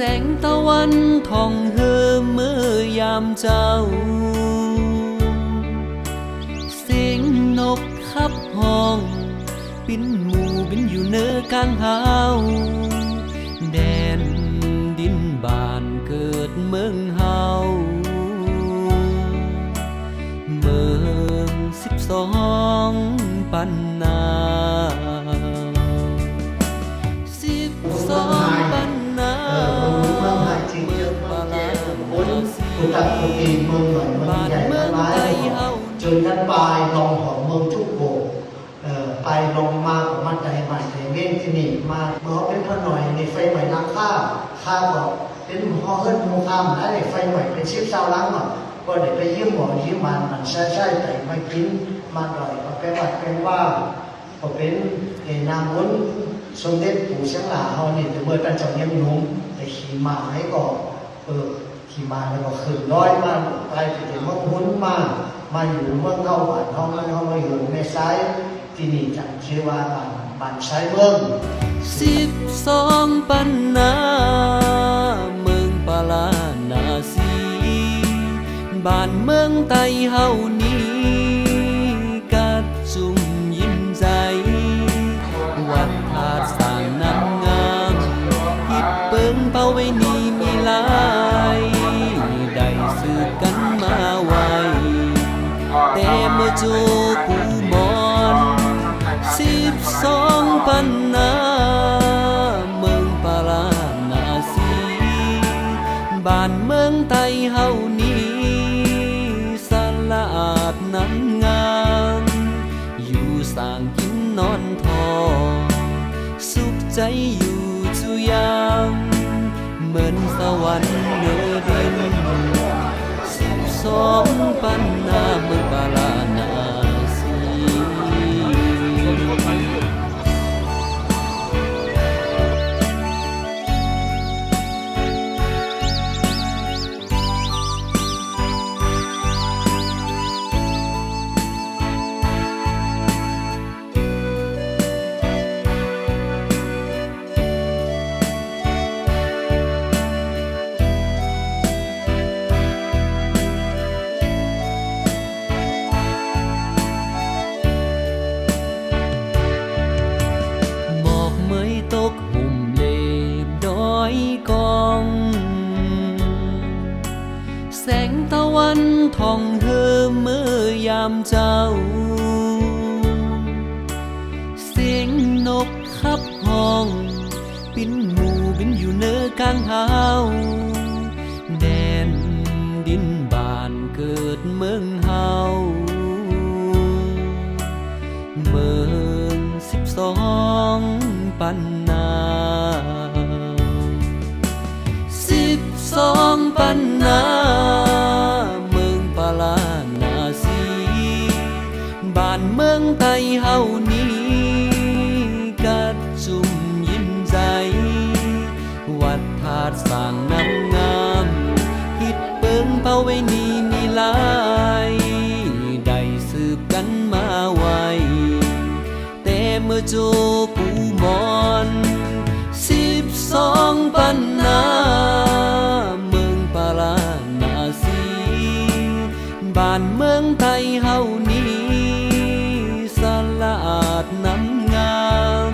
สงตะวันทองเฮอเมื่อยามเจ้า เสียงนกขับห้องบินหมู่บินอยู่เนื้อกลางหาวแดนดินบานเกิดเมืองเฮาเมืองสิบสองปัน จนท่านปลองของเมืองทุกโบไปลงมาของมันใจใหม่ในเว้นที่นี่มาเมื่อเป็นพระหน่อยในไฟใหม่ล้างข้าวข้าวก็เป็นหอเฮิรนมูข้ามได้ไฟใหม่เป็นชิบเศร้าล้างอะก็เดี๋ยวไปยืมหมอยืมมันมันใช่ใช่แต่ไม่กินมาหน่อยก็เป็นวัดเป็นว่าก็เป็นเอนามวุ้นสมเด็จปู่เชียงหลาเฮานี่แต่เมื่อตั้งจ้าเยี่ยมนุ่มแต่ขี่มาให้ก็เออขี่มาแล้วก็ขึ้นร้อยมาไปที่เมืองหุ้นมา มาอยู่เมืองเข้าบ้านเฮามันเฮามาอยู่ในซ้ายที่นี่จังชื่อว่าบ้านบ้านซ้ายเมืองสิบสองปันนาเมืองปาลานาสีบ้านเมืองไตเฮานี้กัดจุ่มยิ้มใจ วัดธาสางน้ำงามฮิดเปิงเป้าไว้นี่มีหลาย ได้สืบกันมาไว แต่เมื่อโจกูมอนสิบสองปันนาเมืองปารานาสีบ้านเมืองไทยเฮานี้สลาดน้ำงามอยู่สร้างกินนอนทองสุขใจอยู่จุยามเหมือนสวรรค์เนื้อดินสิบสองปันนาเมือง นทองเฮอเมื่อยามเจ้า เสียงนกขับห้อง บินหมู่บินอยู่เนื้อกลางหาวแดนดินบานเกิดเมืองเฮาเมืองสิบสองปันนาสิบสองปัน ดสร้างน้ำงามฮิดเปิงเป้าไว้นี่มีลายได้สืบกันมาไวแต่เมื่อโจปูมอนสิบสองปันนาเมืองปาลานาสีบ้านเมืองไทยเฮานี้สลาดน้ำงาม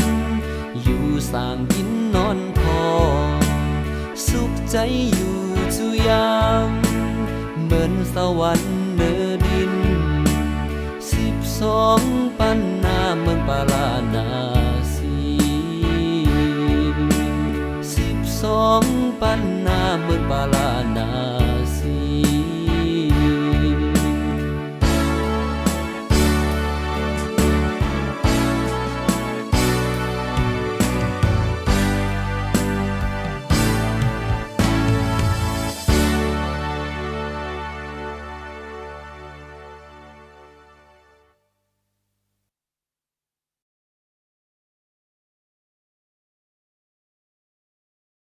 อยู่สร้างกินนอนพอ สุขใจอยู่สุยามเหมือนสวรรค์เนือดิน สิบสองปันนาเมืองปาลานาสีสิบสองปันนาเมืองปาลานา